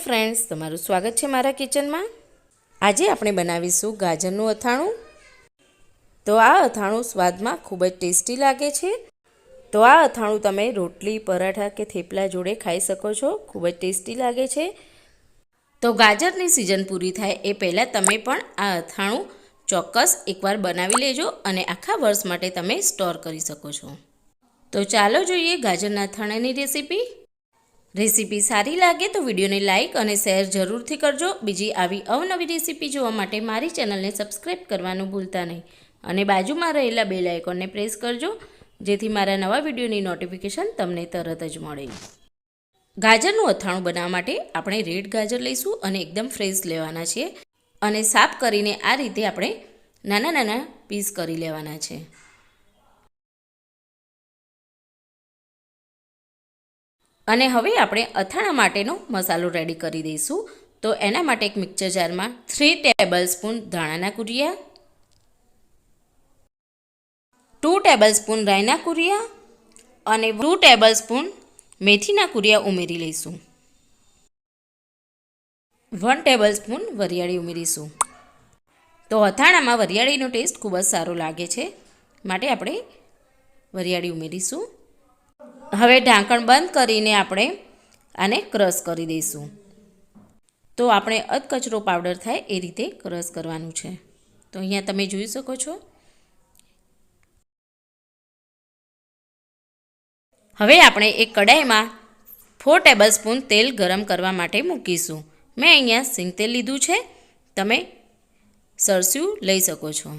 Friends તમારું સ્વાગત છે મારા કિચનમાં આજે આપણે બનાવીશું ગાજરનું અથાણું. તો આ અથાણું સ્વાદમાં ખૂબ જ ટેસ્ટી લાગે છે. તો આ અથાણું તમે રોટલી, પરાઠા કે થેપલા જોડે ખાઈ શકો છો. ખૂબ જ ટેસ્ટી લાગે છે. તો ગાજરની સિઝન પૂરી થાય એ પહેલાં તમે પણ આ અથાણું ચોક્કસ એકવાર બનાવી લેજો અને આખા વર્ષ માટે તમે સ્ટોર કરી શકો છો. તો ચાલો જોઈએ ગાજરના અથાણાની રેસીપી રેસીપી સારી લાગે તો વિડીયોને લાઇક અને શેર જરૂરથી કરજો. બીજી આવી અવનવી રેસીપી જોવા માટે મારી ચેનલને સબસ્ક્રાઈબ કરવાનું ભૂલતા નહીં. અને બાજુમાં રહેલા બેલ આઇકોનને પ્રેસ કરજો, જેથી મારા નવા વિડીયોની નોટિફિકેશન તમને તરત જ મળે. ગાજરનું અથાણું બનાવવા માટે આપણે રેડ ગાજર લઈશું અને એકદમ ફ્રેશ લેવાના છે અને સાફ કરીને આ રીતે આપણે નાના નાના પીસ કરી લેવાના છે. અને હવે આપણે અથાણા માટેનો મસાલો રેડી કરી દઈશું. તો એના માટે એક મિક્સર જારમાં થ્રી ટેબલ સ્પૂન ધાણાના કુરિયા ટુ ટેબલ સ્પૂન રાયના કુરિયા અને ટુ ટેબલ સ્પૂન મેથીના કુરિયા ઉમેરી લઈશું. વન ટેબલ સ્પૂન વરિયાળી ઉમેરીશું. તો અથાણામાં વરિયાળીનો ટેસ્ટ ખૂબ જ સારો લાગે છે. માટે આપણે વરિયાળી ઉમેરીશું. હવે ઢાંકણ બંધ કરીને આપણે આને ક્રશ કરી દઈશું. તો આપણે અધકચરો પાવડર થાય એ રીતે ક્રશ કરવાનું છે. તો અહીંયા તમે જોઈ શકો છો. હવે આપણે એક કડાઈમાં ફોર ટેબલ સ્પૂન તેલ ગરમ કરવા માટે મૂકીશું. મેં અહીંયા સિંગ તેલ લીધું છે. તમે સરસ્યું લઈ શકો છો.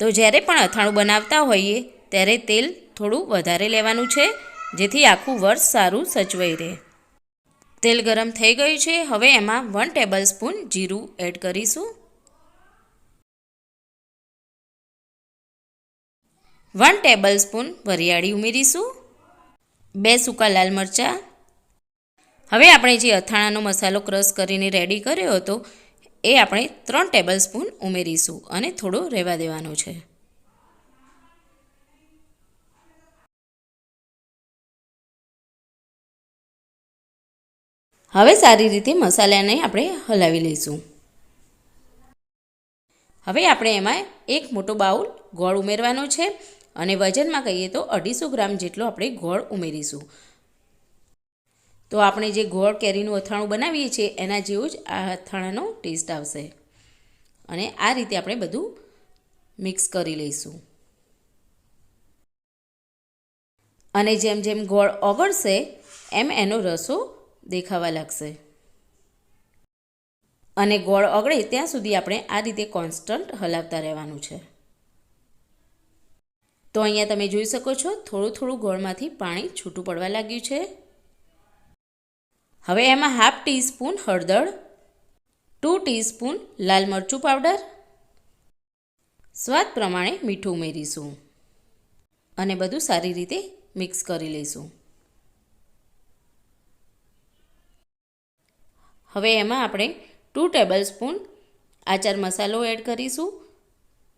તો જ્યારે પણ અથાણું બનાવતા હોઈએ, ત્યારે તેલ થોડું વધારે લેવાનું છે, જેથી આખું વર્ષ સારું સચવાઈ રહે. તેલ ગરમ થઈ ગયું છે, હવે એમાં વન ટેબલ સ્પૂન જીરું એડ કરીશું. વન ટેબલ સ્પૂન વરિયાળી ઉમેરીશું. બે સૂકા લાલ મરચાં. હવે આપણે જે અથાણાનો મસાલો ક્રશ કરીને રેડી કર્યો હતો, એ આપણે ત્રણ ટેબલ સ્પૂન ઉમેરીશું અને થોડો રહેવા દેવાનો છે. હવે સારી રીતે મસાલાને આપણે હલાવી લઈશું. હવે આપણે એમાં એક મોટો બાઉલ ગોળ ઉમેરવાનો છે અને વજનમાં કહીએ તો અઢીસો ગ્રામ જેટલો આપણે ગોળ ઉમેરીશું. તો આપણે જે ગોળ કેરીનું અથાણું બનાવીએ છીએ, એના જેવું જ આ અથાણાનો ટેસ્ટ આવશે. અને આ રીતે આપણે બધું મિક્સ કરી લઈશું. અને જેમ જેમ ગોળ ઓગળશે, એમ એનો રસો દેખાવા લાગશે. અને ગોળ ઓગળે ત્યાં સુધી આપણે આ રીતે કોન્સ્ટન્ટ હલાવતા રહેવાનું છે. તો અહીંયા તમે જોઈ શકો છો, થોડું થોડું ગોળમાંથી પાણી છૂટું પડવા લાગ્યું છે. હવે એમાં હાફ ટીસ્પૂન હળદર ટુ ટીસ્પૂન લાલ મરચું પાવડર સ્વાદ પ્રમાણે મીઠું ઉમેરીશું. અને બધું સારી રીતે મિક્સ કરી લઈશું. હવે એમાં આપણે ટુ ટેબલ સ્પૂન આચાર મસાલો એડ કરીશું.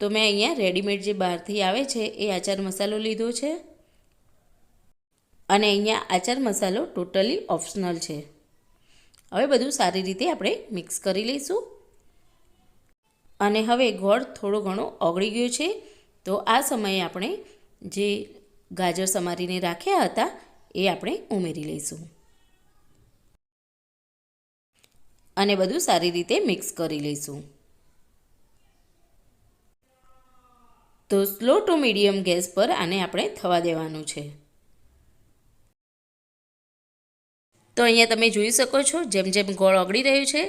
તો મેં અહીંયા રેડીમેડ જે બહારથી આવે છે, એ આચાર મસાલો લીધો છે. અને અહીંયા આચાર મસાલો ટોટલી ઓપ્શનલ છે. હવે બધું સારી રીતે આપણે મિક્સ કરી લઈશું. અને હવે ગોળ થોડો ઘણો ઓગળી ગયો છે, તો આ સમયે આપણે જે ગાજર સમારીને રાખ્યા હતા, એ આપણે ઉમેરી લઈશું. અને બધું સારી રીતે મિક્સ કરી લઈશું. તો સ્લો ટુ મીડિયમ ગેસ પર આને આપણે થવા દેવાનું છે. તો અહીંયા તમે જોઈ શકો છો, જેમ જેમ ગોળ ઓગળી રહ્યું છે,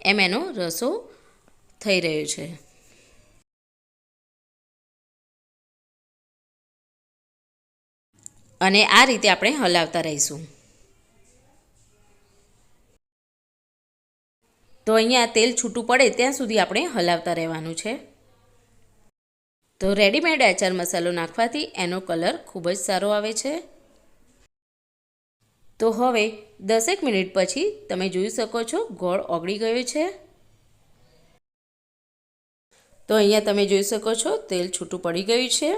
એમ એનો રસો થઈ રહ્યો છે. અને આ રીતે આપણે હલાવતા રહીશું. તો અહીંયા તેલ છૂટું પડે ત્યાં સુધી આપણે હલાવતા રહેવાનું છે. તો રેડીમેડ આચાર મસાલો નાખવાથી એનો કલર ખૂબ જ સારો આવે છે. તો હવે દસેક મિનિટ પછી તમે જોઈ શકો છો ગોળ ઓગળી ગયો છે. તો અહીંયા તમે જોઈ શકો છો તેલ છૂટું પડી ગયું છે.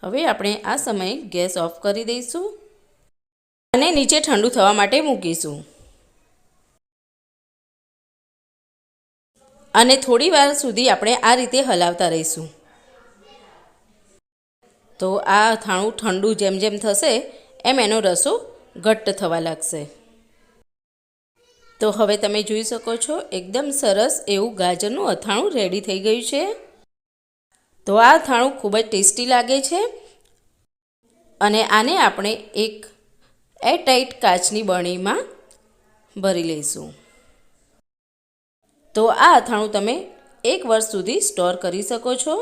હવે આપણે આ સમયે ગેસ ઓફ કરી દઈશું. અને નીચે ઠંડુ થવા માટે મૂકીશું. અને થોડી વાર સુધી આપણે આ રીતે હલાવતા રહીશું. તો આ અથાણું ઠંડુ જેમ જેમ થશે, એમ એનો રસો ઘટ્ટ થવા લાગશે. તો હવે તમે જોઈ શકો છો, એકદમ સરસ એવું ગાજરનું અથાણું રેડી થઈ ગયું છે. તો આ અથાણું ખૂબ જ ટેસ્ટી લાગે છે અને આને આપણે એક એરટાઈટ કાચની બરણીમાં ભરી લઈશું. તો આ અથાણું તમે એક વર્ષ સુધી સ્ટોર કરી શકો છો.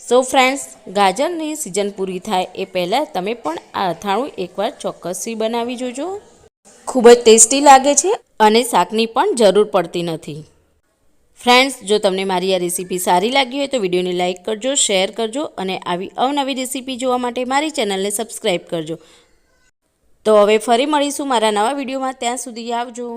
સો ફ્રેન્ડ્સ ગાજરની સિઝન પૂરી થાય એ પહેલાં તમે પણ આ અથાણું એકવાર ચોક્કસથી બનાવી જોજો. ખૂબ જ ટેસ્ટી લાગે છે અને શાકની પણ જરૂર પડતી નથી. ફ્રેન્ડ્સ જો તમને મારી આ રેસીપી સારી લાગી હોય તો વિડીયોને લાઇક કરજો શેર કરજો અને આવી અવનવી રેસીપી જોવા માટે મારી ચેનલને સબસ્ક્રાઈબ કરજો. તો હવે ફરી મળીશું મારા નવા વિડીયોમાં. ત્યાં સુધી આવજો.